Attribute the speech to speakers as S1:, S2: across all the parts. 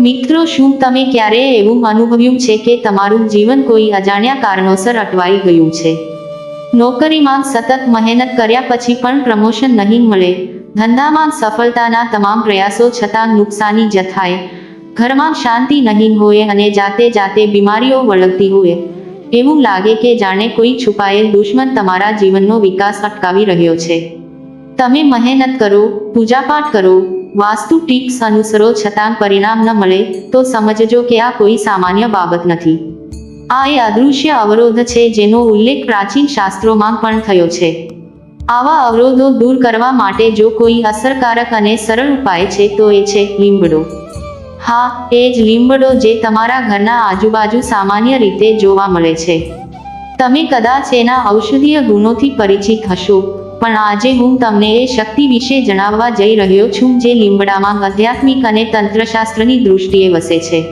S1: મિત્રો, શું તમે ક્યારેય એવું અનુભવ્યું છે કે તમારું જીવન કોઈ અજાણ્યા કારણોસર અટવાઈ ગયું છે? નોકરીમાં સતત મહેનત કર્યા પછી પણ પ્રમોશન નહીં મળે. ધંધામાં સફળતાના તમામ પ્રયાસો છતાં નુકસાની જથાય. ઘરમાં શાંતિ નહીં હોય અને જાતે જાતે બીમારીઓ વળગતી હોય. એવું લાગે કે જાણે કોઈ છુપાયેલ દુશ્મન તમારા જીવનનો વિકાસ અટકાવી રહ્યો છે. તમે મહેનત કરો, પૂજાપાઠ કરો વાસ્તુ ટિપ્સ અનુસરો છતાં પરિણામ ન મળે, તો સમજજો કે આ કોઈ સામાન્ય બાબત નથી. આ એ અદૃશ્ય અવરોધ છે જેનો ઉલ્લેખ પ્રાચીન શાસ્ત્રોમાં પણ થયો છે. આવા અવરોધો દૂર કરવા માટે જો કોઈ અસરકારક અને સરળ ઉપાય છે, તો એ છે લીંબડો. હા, એ જ લીંબડો જે તમારા ઘરના આજુબાજુ સામાન્ય રીતે જોવા મળે છે. તમે કદાચ એના ઔષધીય ગુણોથી પરિચિત હશો. પણ આજે હું તમને એ શક્તિ વિશે જણાવવા જઈ રહ્યો છું જે લીમડામાં આધ્યાત્મિક અને તંત્રશાસ્ત્રની દૃષ્ટિએ વસે છે.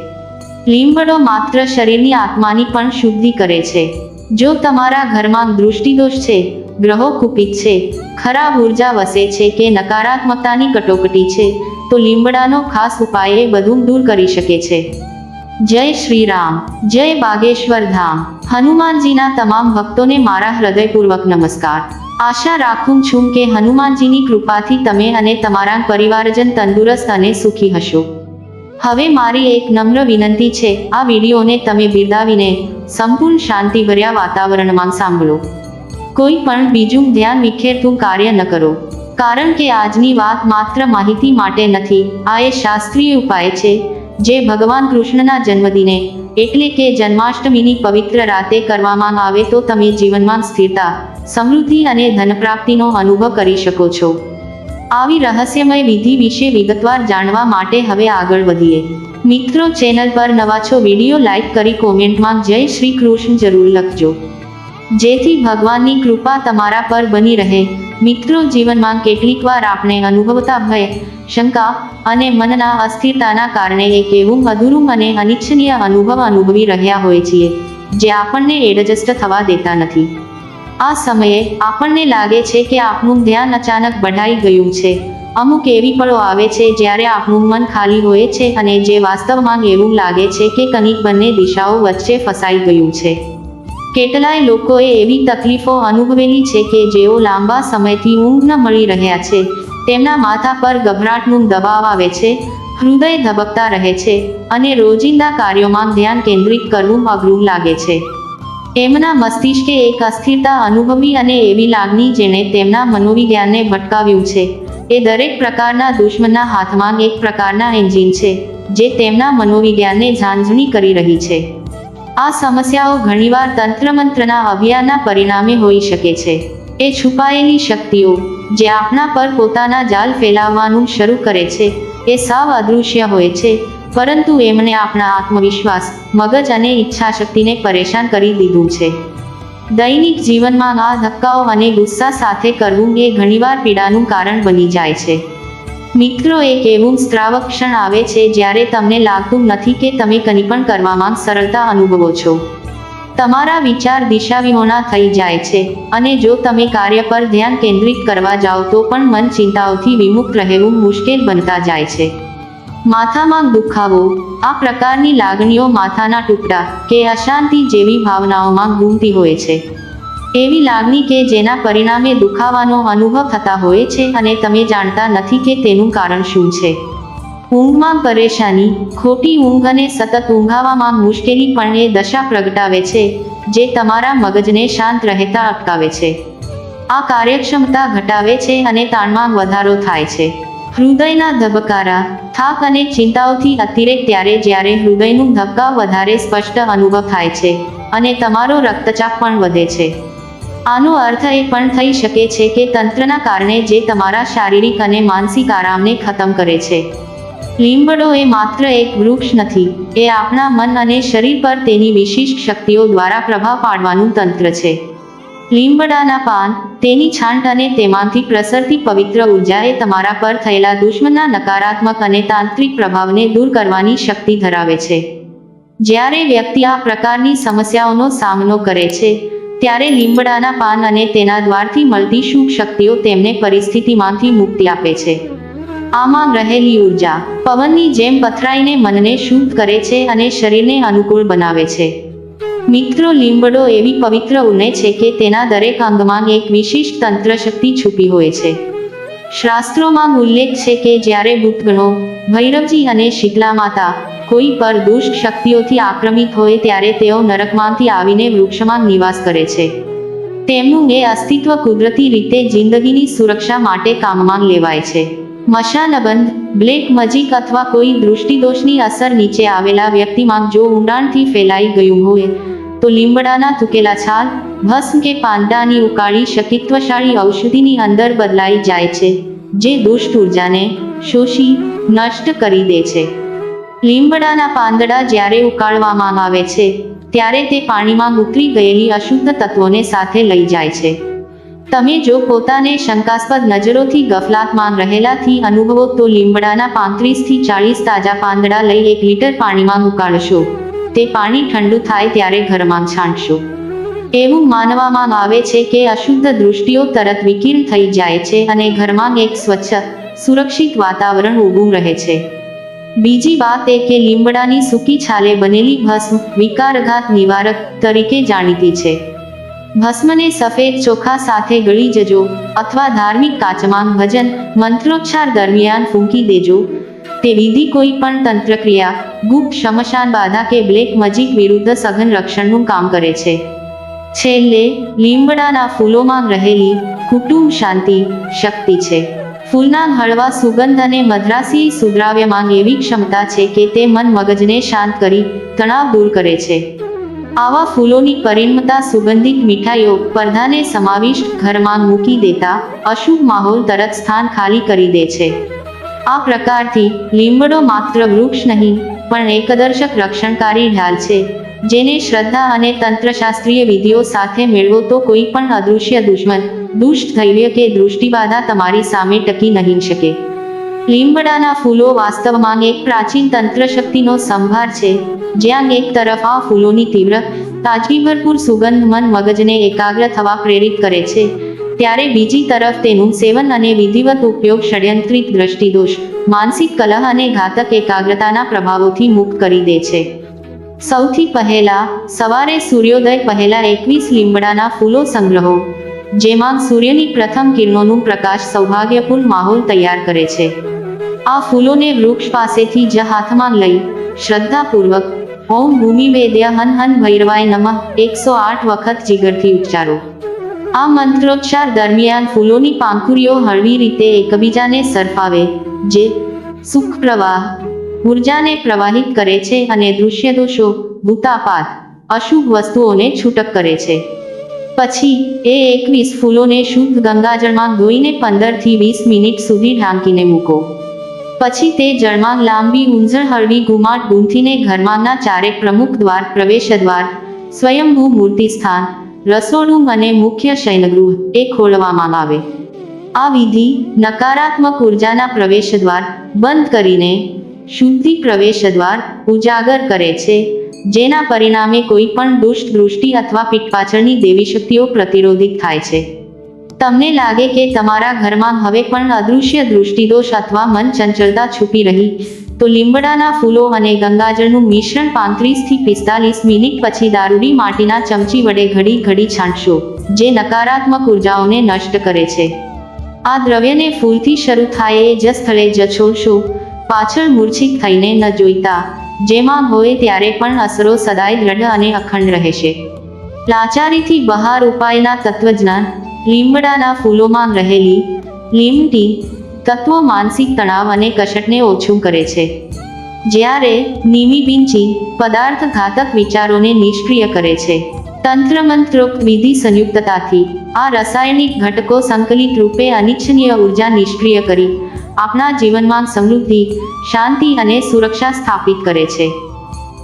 S1: લીમડો માત્ર શરીરની આત્માની પણ શુદ્ધિ કરે છે. જો તમારા ઘરમાં દૃષ્ટિદોષ છે, ગ્રહો કુપિત છે, ખરાબ ઊર્જા વસે છે કે નકારાત્મકતાની કટોકટી છે, તો લીમડાનો ખાસ ઉપાય એ બધું દૂર કરી શકે છે. જય શ્રી રામ જય બાગેશ્વર ધામ. હનુમાનજીના તમામ ભક્તોને મારા હૃદયપૂર્વક નમસ્કાર. આશા રાખું છું કે હનુમાનજીની કૃપાથી તમે અને તમારા પરિવારજન તંદુરસ્ત અને સુખી હશો. હવે મારી એક નમ્ર વિનંતી છે, આ વિડીયોને તમે બિરદાવીને સંપૂર્ણ શાંતિભર્યા વાતાવરણમાં સાંભળો. કોઈ પણ બીજું ધ્યાન વિખેરતું કાર્ય ન કરો, કારણ કે આજની વાત માત્ર માહિતી માટે નથી, આ એ શાસ્ત્રીય ઉપાય છે, જે ભગવાન કૃષ્ણના જન્મદિને, એટલે કે જન્માષ્ટમીની પવિત્ર રાતે કરવામાં આવે તો તમે જીવનમાં સ્થિરતા સમૃદ્ધિ અને ધનપ્રાપ્તિનો અનુભવ કરી શકો છો. આવી રહસ્યમય વિધિ વિશે વિગતવાર જાણવા માટે હવે આગળ વધીએ. મિત્રો, ચેનલ પર નવા છો, વીડિયો લાઇક કરી કોમેન્ટમાં જય શ્રી કૃષ્ણ જરૂર લખજો. જેથી ભગવાનની કૃપા તમારા પર બની રહે. મિત્રો, જીવનમાં કેટલીક વાર આપણે અનુભવતા ભય, શંકા અને મનના અસ્થિરતાના કારણે એક એવું અધૂરું અને અનિચ્છનીય અનુભવ અનુભવી રહ્યા હોય છીએ, જે આપણને એડજસ્ટ થવા દેતા નથી. આ સમયે આપણને લાગે છે કે આપણું ધ્યાન અચાનક બઢાઈ ગયું છે. અમુક એવી પળો આવે છે જ્યારે આપણું મન ખાલી હોય છે અને જે વાસ્તવમાં એવું લાગે છે કે કંઈક બંને દિશાઓ વચ્ચે ફસાઈ ગયું છે. કેટલાય લોકોએ એવી તકલીફો અનુભવેલી છે કે જેઓ લાંબા સમયથી ઊંઘ ન મળી રહ્યા છે. તેમના માથા પર ગભરાટનું દબાવ આવે છે, હૃદય ધબકતા રહે છે અને રોજિંદા કાર્યોમાં ધ્યાન કેન્દ્રિત કરવું અઘરું લાગે છે. એમના મસ્તિષ્કે એક અસ્થિરતા અનુભવી અને એવી લાગણી જેણે તેમના મનોવિજ્ઞાનને ભટકાવ્યું છે. એ દરેક પ્રકારના દુશ્મનના હાથમાં એક પ્રકારના એન્જિન છે, જે તેમના મનોવિજ્ઞાનને ઝાંઝણી કરી રહી છે. આ સમસ્યાઓ ઘણીવાર તંત્રમંત્રના અભિયાનના પરિણામે હોઈ શકે છે. એ છુપાયેલી શક્તિઓ, જે આપણા પર પોતાના જાલ ફેલાવવાનું શરૂ કરે છે, એ સાવ અદૃશ્ય હોય છે પરંતુ એમણે આપણા આત્મવિશ્વાસ, મગજ અને ઈચ્છાશક્તિને પરેશાન કરી દીધું છે. દૈનિક જીવનમાં આ ધક્કાઓ અને ગુસ્સા સાથે કરવું એ ઘણીવાર પીડાનું કારણ બની જાય છે. મિત્રો, એક એવું સ્ત્રાવક ક્ષણ આવે છે જ્યારે તમને લાગતું નથી કે તમે કંઈ પણ કરવામાં સરળતા અનુભવો છો. તમારા વિચાર દિશાવિહોણા થઈ જાય છે અને જો તમે કાર્ય પર ધ્યાન કેન્દ્રિત કરવા જાઓ તો પણ મન ચિંતાઓથી વિમુક્ત રહેવું મુશ્કેલ બનતા જાય છે. માથામાં દુખાવો, આ પ્રકારની લાગણીઓ માથાના ટુકડા કે અશાંતિ જેવી ભાવનાઓમાં ગુમતી હોય છે. એવી લાગણી કે જેના પરિણામે દુખાવાનો અનુભવ થતા હોય છે અને તમે જાણતા નથી કે તેનું કારણ શું છે. ઊંઘમાં પરેશાની, ખોટી ઊંઘ અને સતત ઊંઘાવામાં મુશ્કેલી પણ એ દશા પ્રગટાવે છે, જે તમારા મગજને શાંત રહેતા અટકાવે છે. આ કાર્યક્ષમતા ઘટાવે છે અને તાણમાં વધારો થાય છે. હૃદયના ધબકારા, થાક અને ચિંતાઓથી અતિરેક ત્યારે જ્યારે હૃદયનું ધબકા વધારે સ્પષ્ટ અનુભવ થાય છે અને તમારો રક્તચાપ પણ વધે છે. આનો અર્થ એ પણ થઈ શકે છે કે તંત્રના કારણે જે તમારા શારીરિક અને માનસિક આરામને ખતમ કરે છે. લીંબડો એ માત્ર એક વૃક્ષ નથી, એ આપણા મન અને શરીર પર તેની વિશિષ્ટ શક્તિઓ દ્વારા પ્રભાવ પાડવાનું તંત્ર છે. લીંબડાના પાન તેની છાંટ અને તેમાંથી પ્રસરતી પવિત્ર ઉર્જાએ તમારા પર થયેલા દુશ્મનના નકારાત્મક અને તાંત્રિક પ્રભાવને દૂર કરવાની શક્તિ ધરાવે છે. જ્યારે વ્યક્તિ આ પ્રકારની સમસ્યાઓનો સામનો કરે છે, ત્યારે લીંબડાના પાન અને તેના દ્વારથી મળતી શુભ શક્તિઓ તેમને પરિસ્થિતિમાંથી મુક્તિ આપે છે. આમાં રહેલી ઊર્જા પવનની જેમ પથરાઈને મનને શુદ્ધ કરે છે અને શરીરને અનુકૂળ બનાવે છે. મિત્રો લીંબડો એવી પવિત્ર ઉને છે કે તેના દરેક અંગમાં એક વિશિષ્ટ તંત્ર શક્તિ છુપી હોય છે. શાસ્ત્રોમાં ઉલ્લેખ છે કે જ્યારે ભૂતગણો ભૈરવજી અને શીતલા માતા કોઈ પર દુષ્ટ શક્તિઓથી આક્રમિત હોય ત્યારે તેઓ નરકમાંથી આવીને વૃક્ષમાં નિવાસ કરે છે. તેમનું એ અસ્તિત્વ કુદરતી રીતે જિંદગીની સુરક્ષા માટે કામમાં લેવાય છે. મશાલબંધ બ્લેક મજીક અથવા કોઈ દૃષ્ટિદોષની અસર નીચે આવેલા વ્યક્તિમાં જો ઊંડાણથી ફેલાઈ ગયું હોય, તો લીમડાના થૂકેલા છાલ, ભસ્મ કે પાંદડાની ઉકાળી શકિત્વશાળી ઔષધિની અંદર બદલાઈ જાય છે, જે દુષ્ટ ઉર્જાને શોષી નષ્ટ કરી દે છે. લીમડાના પાંદડા જ્યારે ઉકાળવામાં આવે છે, ત્યારે તે પાણીમાં ઉતરી ગયેલી અશુદ્ધ તત્વોને સાથે લઈ જાય છે. તમે જો પોતાને શંકાસ્પદ નજરોથી ગફલાતમાં રહેલાથી અનુભવો, તો લીમડાના પાંત્રીસથી ચાળીસ તાજા પાંદડા લઈ એક લીટર પાણીમાં ઉકાળશો. તે પાણી ઠંડુ થાય ત્યારે ઘરમાં છાંટશો. એવું માનવામાં આવે છે કે અશુદ્ધ દૃષ્ટિઓ તરત વિકીર્ણ થઈ જાય છે અને ઘરમાં એક સ્વચ્છ, સુરક્ષિત વાતાવરણ ઊભું રહે છે. બીજી વાત એ કે લીમડાની સૂકી છાલે બનેલી ભસ્મ વિકારઘાત નિવારક તરીકે જાણીતી છે. ભસ્મને સફેદ ચોખા સાથે ગળી જજો અથવા ધાર્મિક કાચમાં ભજન મંત્રોચ્ચાર દરમિયાન ફૂંકી દેજો. તે વિધિ કોઈ પણ તંત્રક્રિયા, ગુપ્ત શમશાન બાધા કે બ્લેક મજીક વિરુદ્ધ સઘન રક્ષણનું કામ કરે છે. છેલ્લે, લીમડાના ફૂલોમાં રહેલી કુટુંબ શાંતિ, શક્તિ છે. ફૂલના હળવા સુગંધ અને મદ્રાસી સુદ્રાવ્યમાં એવી ક્ષમતા છે કે તે મન મગજને શાંત કરી તણાવ દૂર કરે છે. આવા ફૂલોની પરિણમતા સુગંધિત મીઠાઈઓ સ્પર્ધાને સમાવિષ્ટ ઘરમાં મૂકી દેતા અશુભ માહોલ તરત સ્થાન ખાલી કરી દે છે. આ પ્રકારથી લીમડો માત્ર વૃક્ષ નહીં, પણ એકદર્શક રક્ષણકારી ઢાલ છે, જેને શ્રદ્ધા અને તંત્રશાસ્ત્રીય વિધિઓ સાથે મેળવો તો કોઈ પણ અદૃશ્ય દુશ્મન, દુષ્ટ ધૈર્ય કે દૃષ્ટિબાધા તમારી સામે ટકી નહીં શકે. લીમડાના ફૂલો વાસ્તવમાં એક પ્રાચીન તંત્ર શક્તિનો સંભાર છે, જ્યાં એક તરફ આ ફૂલોની તીવ્ર, તાજગી ભરપૂર સુગંધ મન મગજને એકાગ્ર થવા પ્રેરિત કરે છે. ત્યારે બીજી તરફ તેનું સેવન અને વિધિવત ઉપયોગ ષડયંત્રિત દ્રષ્ટિદોષ, માનસિક કલહ અને ઘાતક એકાગ્રતાના પ્રભાવોથી મુક્ત કરી દે છે. સૌથી પહેલા, સવારે સૂર્યોદય પહેલા એકવીસ લીમડાના ફૂલો સંગ્રહો, જેમાં સૂર્યની પ્રથમ કિરણોનું પ્રકાશ સૌભાગ્યપૂર્ણ માહોલ તૈયાર કરે છે. આ ફૂલોને વૃક્ષ પાસેથી જ હાથમાં લઈ શ્રદ્ધાપૂર્વક ઓમ ભૂમિ વેદ્ય હન હન ભૈરવાય નમઃ એકસો આઠ વખત જીગરથી ઉચ્ચારો. આ મંત્રોચ્ચાર દરમિયાન ફૂલોની પાંખુરીઓ હળવી રીતે એકબીજાને સરફાવે, જે સુખ પ્રવાહ ઉર્જાને પ્રવાહિત કરે છે અને દૃશ્ય દોષો ભૂતાપાત, અશુભ વસ્તુઓને છૂટક કરે છે. પછી એ એકવીસ ફૂલોને શુદ્ધ ગંગાજળમાં ધોઈને પંદરથી વીસ મિનિટ સુધી ઢાંકીને મૂકો. પછી તે જળમાં લાંબી ઊંઝળ હળવી ગુમાટ ગૂંથીને ઘરમાંના ચારે પ્રમુખ દ્વાર પ્રવેશ દ્વાર સ્વયંભૂ મૂર્તિ સ્થાન રસોડું અને મુખ્ય શયનગૃહ એ ખોલવામાં આવે. આ વિધિ નકારાત્મક ઉર્જાના પ્રવેશ દ્વાર બંધ કરીને શુદ્ધિ પ્રવેશ દ્વાર ઉજાગર કરે છે, જેના પરિણામે કોઈ પણ દુષ્ટ દૃષ્ટિ અથવા પીઠ પાછળની દેવી શક્તિઓ પ્રતિરોધિત થાય છે. તમને લાગે કે તમારા ઘરમાં હવે પણ અદૃશ્ય દૃષ્ટિદોષ અથવા મન ચંચળતા છુપી રહી? તો લીમડાના ફૂલો અને ગંગાજળનું મિશ્રણ પાંત્રીસથી પિસ્તાલીસ મિનિટ પછી દારૂડી માટીના ચમચી વડે ઘડી ઘડી છાંટશો, જે નકારાત્મક ઉર્જાઓને નષ્ટ કરે છે. આ દ્રવ્યને ફૂલથી શરૂ થાય એ જ સ્થળે જછોડશો. પાછળ મૂર્છિત થઈને ન જોઈતા. જેમાં હોય ત્યારે પણ અસરો સદાય દ્રઢ અને અખંડ રહેશે. લાચારીથી બહાર ઉપાયના તત્વજ્ઞાન લીમડાના ફૂલોમાં રહેલી લીમટી તત્વો માનસિક તણાવ અને કશટને ઓછું કરે છે. જ્યારે નિમિપિંચી પદાર્થ ઘાતક વિચારોને નિષ્ક્રિય કરે છે. તંત્રમંત્રોક્ત વિધિ સંયુક્તતાથી આ રાસાયણિક ઘટકો સંકલિત રૂપે અનિચ્છનીય ઊર્જા નિષ્ક્રિય કરી આપણા જીવનમાં સમૃદ્ધિ, શાંતિ અને સુરક્ષા સ્થાપિત કરે છે.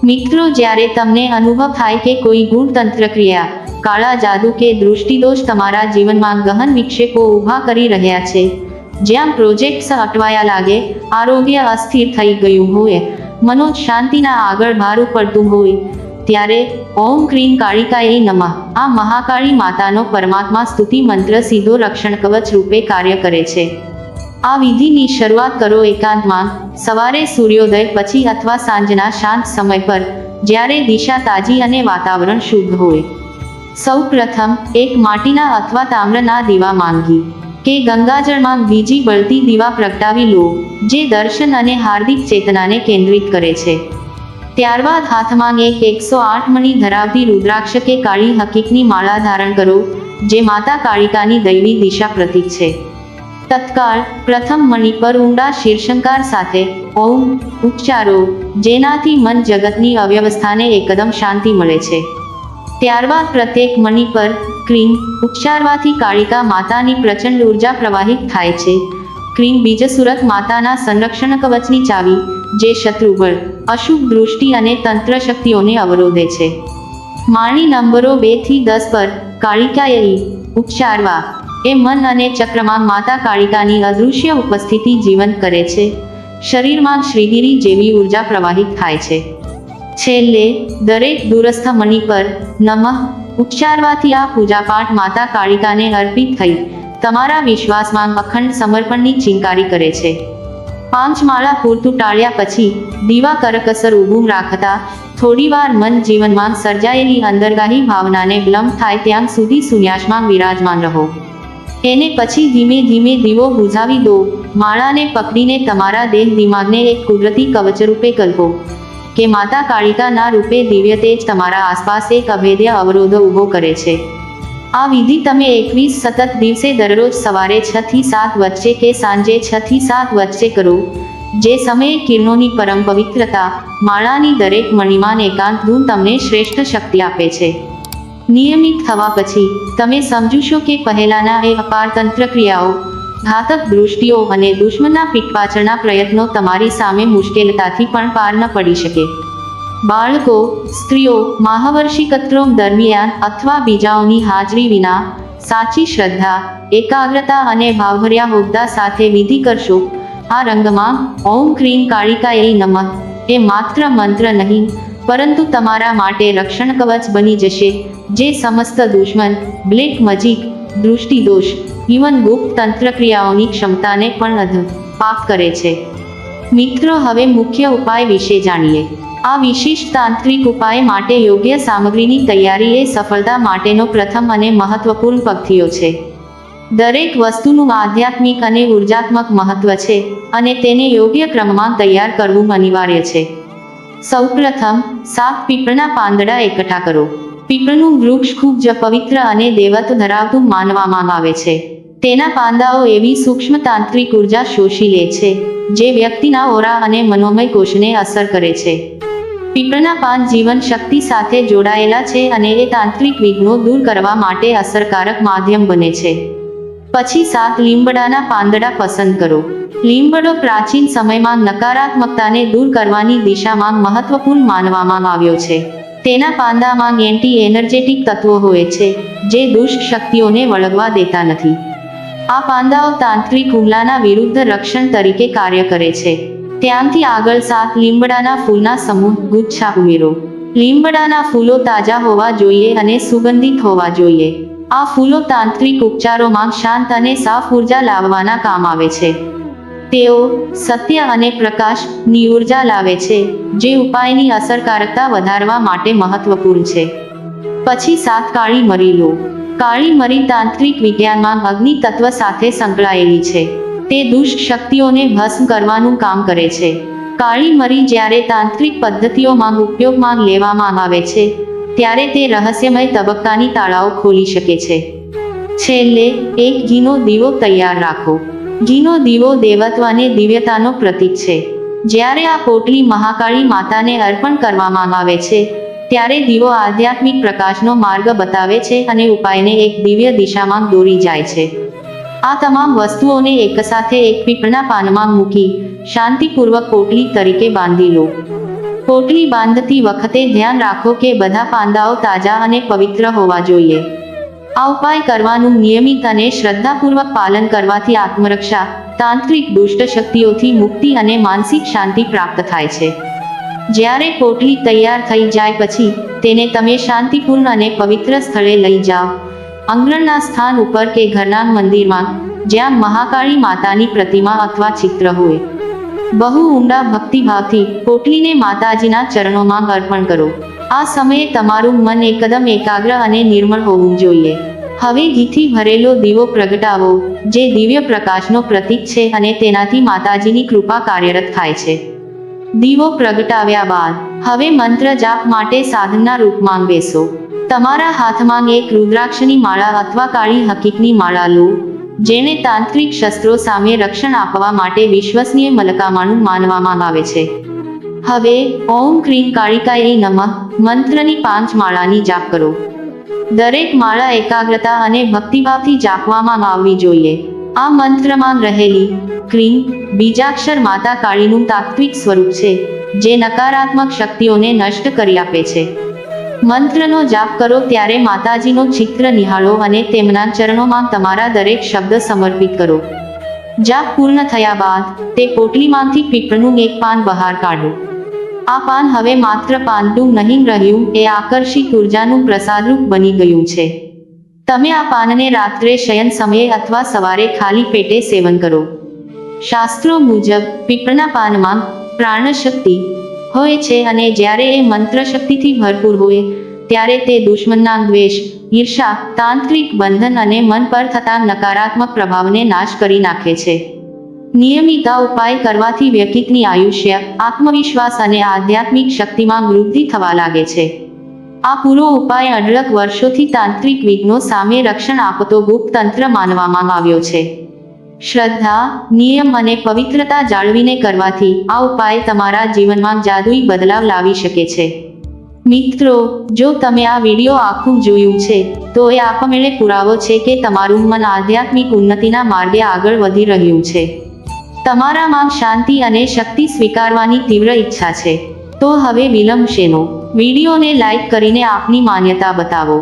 S1: મિત્રો, જ્યારે તમને અનુભવ થાય કે કોઈ ગુણતંત્ર ક્રિયા કાળા જાદુ કે દૃષ્ટિદોષ તમારા જીવનમાં ગહન વિક્ષેપો ઊભા કરી રહ્યા છે. જ્યાં પ્રોજેક્ટ્સ અટવાયા લાગે, આરોગ્ય અસ્થિર થઈ ગયું હોય, મનોજ શાંતિના આગળ ભારું પડતું હોય, ત્યારે ઓમ ક્રીમ કાળિકાએ નમઃ. આ મહાકાળી માતાનો પરમાત્મા સ્તુતિ મંત્ર સીધો રક્ષણ કવચ રૂપે કાર્ય કરે છે. આ વિધિની શરૂઆત કરો એકાંતમાં. સવારે સૂર્યોદય, પછી અથવા સાંજના શાંત સમય પર, જ્યારે દિશા તાજી અને વાતાવરણ શુદ્ધ હોય. સૌ પ્રથમ એક માટીના અથવા તામ્રના દીવા માંગી કે ગંગાજળમાં બીજી બળતી દીવા પ્રગટાવી લો, જે દર્શન અને હાર્દિક ચેતનાને કેન્દ્રિત કરે છે. ત્યારબાદ હાથમાં એક એકસો આઠ મણી ધરાવતી રુદ્રાક્ષ કે કાળી હકીકની માળા ધારણ કરો, જે માતા કાળિકાની દૈવી દિશા પ્રતીક છે. તત્કાળ પ્રથમ મણી પર ઊંડા શીર્ષંકાર સાથે ઓમ, ઉચ્ચારો, જેનાથી મન જગતની અવ્યવસ્થાને એકદમ શાંતિ મળે છે. ત્યારબાદ પ્રત્યેક મણી પર ક્રીમ ઉપચારવાથી કાળિકા માતાની પ્રચંડ ઊર્જા પ્રવાહિત થાય છે. ક્રીમ બીજસુરત માતાના સંરક્ષણ કવચની ચાવી, જે શત્રુબળ, અશુભ દૃષ્ટિ અને તંત્ર શક્તિઓને અવરોધે છે. માણી નંબરો બેથી દસ પર કાળિકાએ ઉપચારવા, એ મન અને ચક્રમાં માતા કાળિકાની અદૃશ્ય ઉપસ્થિતિ જીવંત કરે છે. શરીરમાં શ્રીગીરી જેવી ઊર્જા પ્રવાહિત થાય છે. છેલ્લે દરેક દૂરસ્થ મણિ પર નમઃ. ઉચ્ચારવાથી આ પૂજાપાઠ માતા કાળિકાને અર્પિત થઈ. તમારા વિશ્વાસમાં અખંડ સમર્પણની ચિંકારી કરે છે. પાંચ માળા પૂરતું ટાળ્યા પછી દીવા કરકસર ઊભું રાખતા થોડીવાર મન જીવનમાં સર્જાયેલી અંદરગાહી ભાવનાને વિલંબ થાય ત્યાં સુધી શૂન્યાસમાં વિરાજમાન રહો. એને પછી ધીમે ધીમે દીવો બુઝાવી દો. માળાને પકડીને તમારા દેહ દિમાગને એક કુદરતી કવચરૂપે કલ્પો કે માતા કાળિકાના રૂપે દિવ્ય તેજ તમારા આસપાસ એક અભેદ્ય અવરોધો ઊભો કરે છે. આ વિધિ તમે એકવીસ સતત દિવસે દરરોજ સવારે છ થી સાત વચ્ચે કે સાંજે છ થી સાત વચ્ચે કરો. જે સમયે કિરણોની પરમ પવિત્રતા, માળાની દરેક મણિમાન એકાંત ગુણ તમને શ્રેષ્ઠ શક્તિ આપે છે. નિયમિત થવા પછી તમે સમજશો કે પહેલાના એ અપાર તંત્ર ક્રિયાઓ ઘાતક દૃષ્ટિઓ અને દુશ્મનના પીઠ પાછળના પ્રયત્નો તમારી સામે મુશ્કેલતાથી પણ પાર ન પડી શકે. બાળકો, સ્ત્રીઓ મહાવર્ષિકત્રોમ દરમિયાન અથવા બીજાઓની હાજરી વિના સાચી શ્રદ્ધા, એકાગ્રતા અને ભાવભર્યા હોદ્દા સાથે વિધિ કરશો. આ રંગમાં ઓમ ક્રીમ કાળિકા એ નમઃ એ માત્ર મંત્ર નહીં, પરંતુ તમારા માટે રક્ષણ કવચ બની જશે, જે સમસ્ત દુશ્મન, બ્લેક મજીક દૃષ્ટિ દોષ ગુપ્ત તંત્ર ક્રિયાઓની ક્ષમતાને પણ અધ પાપ કરે છે. મિત્રો, હવે મુખ્ય ઉપાય વિશે જાણીએ. આ વિશિષ્ટ તાંત્રિક ઉપાય માટે યોગ્ય સામગ્રીની તૈયારી એ સફળતા માટેનો પ્રથમ અને મહત્વપૂર્ણ પગથિયો છે. દરેક વસ્તુનું આધ્યાત્મિક અને ઉર્જાત્મક મહત્વ છે અને તેને યોગ્ય ક્રમમાં તૈયાર કરવું અનિવાર્ય છે. સૌપ્રથમ, સાત પીપળના પાંદડા એકઠા કરો. પીપળનું વૃક્ષ ખૂબ જ પવિત્ર અને દેવત્વ ધરાવતું માનવામાં આવે છે. તેના પાંદાઓ એવી સૂક્ષ્મ તાંત્રિક ઊર્જા શોષી લે છે, જે વ્યક્તિના ઓરા અને મનોમય કોષને અસર કરે છે. પીપળના પાન જીવન શક્તિ સાથે જોડાયેલા છે અને એ તાંત્રિક વિઘ્નો દૂર કરવા માટે અસરકારક માધ્યમ બને છે. પછી સાત લીંબડાના પાંદડા પસંદ કરો. લીંબડો પ્રાચીન સમયમાં નકારાત્મકતાને દૂર કરવાની દિશામાં મહત્વપૂર્ણ માનવામાં આવ્યો છે. તેના પાંદામાં એન્ટી એનર્જેટિક તત્વો હોય છે, જે દુષ્ટ શક્તિઓને વળગવા દેતા નથી. આ પાંદાઓ તાંત્રિક હુમલાના વિરુદ્ધ રક્ષણ તરીકે કાર્ય કરે છે. ત્યાંથી આગળ સાત લીંબડાના ફૂલના સમૂહ ગુચ્છા ઉમેરો. લીંબડાના ફૂલો તાજા હોવા જોઈએ અને સુગંધિત હોવા જોઈએ. આ ફૂલો તાંત્રિક ઉપચારોમાં શાંત અને સાફ ઊર્જા લાવવાના કામ આવે છે. તેઓ સત્ય અને પ્રકાશની ઊર્જા લાવે છે, જે ઉપાયની અસરકારકતા વધારવા માટે મહત્વપૂર્ણ છે. પછી સાત કાળી મરી લો કાળી મરી તાંત્રિક વિજ્ઞાનમાં અગ્નિ તત્વ સાથે સંકળાયેલી છે. તે દુષ્ટ શક્તિઓને ભસ્મ કરવાનું કામ કરે છે. કાળી મરી જ્યારે તાંત્રિક પદ્ધતિઓમાં ઉપયોગમાં લેવામાં આવે છે, ત્યારે તે રહસ્યમય તબક્કાની તાળાઓ ખોલી શકે છે. છેલ્લે, એક ઘીનો દીવો તૈયાર રાખો. ઘીનો દીવો દેવત્વ અને દિવ્યતાનો પ્રતીક છે. જ્યારે આ પોટલી મહાકાળી માતાને અર્પણ કરવામાં આવે છે ત્યારે દીવો આધ્યાત્મિક પ્રકાશનો માર્ગ બતાવે છે અને ઉપાયને એક દિવ્ય દિશામાં દોરી જાય છે. આ તમામ વસ્તુઓને એકસાથે એક પીપળના પાનમાં મૂકી શાંતિપૂર્વક પોટલી તરીકે બાંધી લો. પોટલી બાંધતી વખતે ધ્યાન રાખો કે બધા પાંદાઓ તાજા અને પવિત્ર હોવા જોઈએ. આ ઉપાય કરવાનું નિયમિત અને શ્રદ્ધાપૂર્વક પાલન કરવાથી આત્મરક્ષા, તાંત્રિક દુષ્ટ શક્તિઓથી મુક્તિ અને માનસિક શાંતિ પ્રાપ્ત થાય છે. જ્યારે કોઠી તૈયાર થઈ જાય પછી તેને તમે શાંતિપૂર્ણ અને પવિત્ર સ્થળે લઈ જાઓ. આંગણના સ્થાન ઉપર કે ઘરના મંદિરમાં, જ્યાં મહાકાળી માતાની પ્રતિમા અથવા ચિત્ર હોય. બહુ ઊંડા ભક્તિભાવથી કોટલીને માતાજીના ચરણોમાં અર્પણ કરો. આ સમયે તમારું મન એકદમ એકાગ્ર અને નિર્મળ હોવું જોઈએ. હવે ઘીથી ભરેલો દીવો પ્રગટાવો, જે દિવ્ય પ્રકાશનો પ્રતીક છે અને તેનાથી માતાજીની કૃપા કાર્યરત થાય છે. દીવો પ્રગટાવ્યા બાદ, હવે મંત્ર જાપ માટે સાધનના રૂપમાં બેસો તમારા હાથમાં એક રુદ્રાક્ષની માળા અથવા કાળી હકીકની માળા લો જેને તાંત્રિક શસ્ત્રો સામે રક્ષણ આપવા માટે વિશ્વસનીય મલકામાનું માનવામાં આવે છે. હવે, ઓમ ક્રીમ કાળિકાય નમઃ, મંત્રની પાંચ માળાની જાપ કરો. દરેક માળા એકાગ્રતા અને ભક્તિભાવથી જાપવામાં આવવી જોઈએ. આ મંત્રમાં રહેલી ક્રીમ બીજાક્ષર માતા કાળીનું તાત્વિક સ્વરૂપ છે, જે નકારાત્મક શક્તિઓને નષ્ટ કરી આપે છે. મંત્રનો જાપ કરો ત્યારે માતાજીનો ચિત્ર નિહાળો અને તેમના ચરણોમાં તમારા દરેક શબ્દ સમર્પિત કરો. જાપ પૂર્ણ થયા બાદ તે પોટલીમાંથી પીપળનું એક પાન બહાર કાઢો. આ પાન હવે માત્ર પાનનું નહીં રહ્યું, એ આકર્ષિત ઉર્જાનું પ્રસાદરૂપ બની ગયું છે. તમે આ પાનને રાત્રે શયન સમયે અથવા સવારે ખાલી પેટે સેવન કરો. શાસ્ત્રો મુજબ, પીપળના પાનમાં પ્રાણશક્તિ હોય છે અને જ્યારે એ મંત્ર શક્તિથી ભરપૂર હોય, ત્યારે તે દુશ્મનના દ્વેષ, ઈર્ષા, તાંત્રિક બંધન અને મન પર થતા નકારાત્મક પ્રભાવને નાશ કરી નાખે છે. નિયમિત ઉપાય કરવાથી વ્યક્તિની આયુષ્ય, આત્મવિશ્વાસ અને આધ્યાત્મિક શક્તિમાં વૃદ્ધિ થવા લાગે છે. આ પૂરો ઉપાય અઢળક વર્ષોથી તાંત્રિક વિઘ્નો સામે રક્ષણ આપતો ગુપ્ત તંત્ર માનવામાં આવ્યો છે. શ્રદ્ધા, નિયમ અને પવિત્રતા જાળવીને કરવાથી આ ઉપાય તમારા જીવનમાં જાદુઈ બદલાવ લાવી શકે છે. મિત્રો, જો તમે આ વીડિયો આખું જોયું છે, તો એ આપમેળે પુરાવો છે કે તમારું મન આધ્યાત્મિક ઉન્નતિના માર્ગે આગળ વધી રહ્યું છે. તમારામાં શાંતિ અને શક્તિ સ્વીકારવાની તીવ્ર ઈચ્છા છે. તો હવે વિલંબ શેનો? વિડીયોને લાઈક કરીને આપની માન્યતા બતાવો.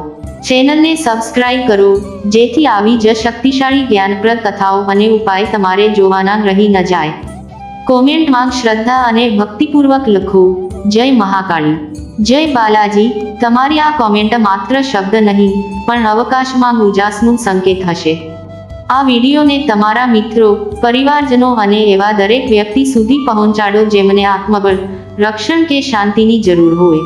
S1: ચેનલને સબસ્ક્રાઇબ કરો, જેથી આવી જ શક્તિશાળી જ્ઞાનપ્રદ કથાઓ અને ઉપાય તમારે જોવાના રહી ન જાય. કોમેન્ટમાં શ્રદ્ધા અને ભક્તિપૂર્વક લખો, જય મહાકાળી. જય બાલાજી. તમારી આ કોમેન્ટ માત્ર શબ્દ નહીં, પણ અવકાશમાં ઉજાસનું સંકેત હશે. આ વિડીયોને તમારા મિત્રો, પરિવારજનો અને એવા દરેક વ્યક્તિ સુધી પહોંચાડો જેમને આત્મબળ, રક્ષણ કે શાંતિની જરૂર હોય.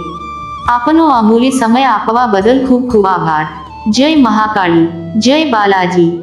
S1: આપનો અમૂલ્ય સમય આપવા બદલ ખૂબ ખૂબ આભાર. જય મહાકાળી જય બાલાજી.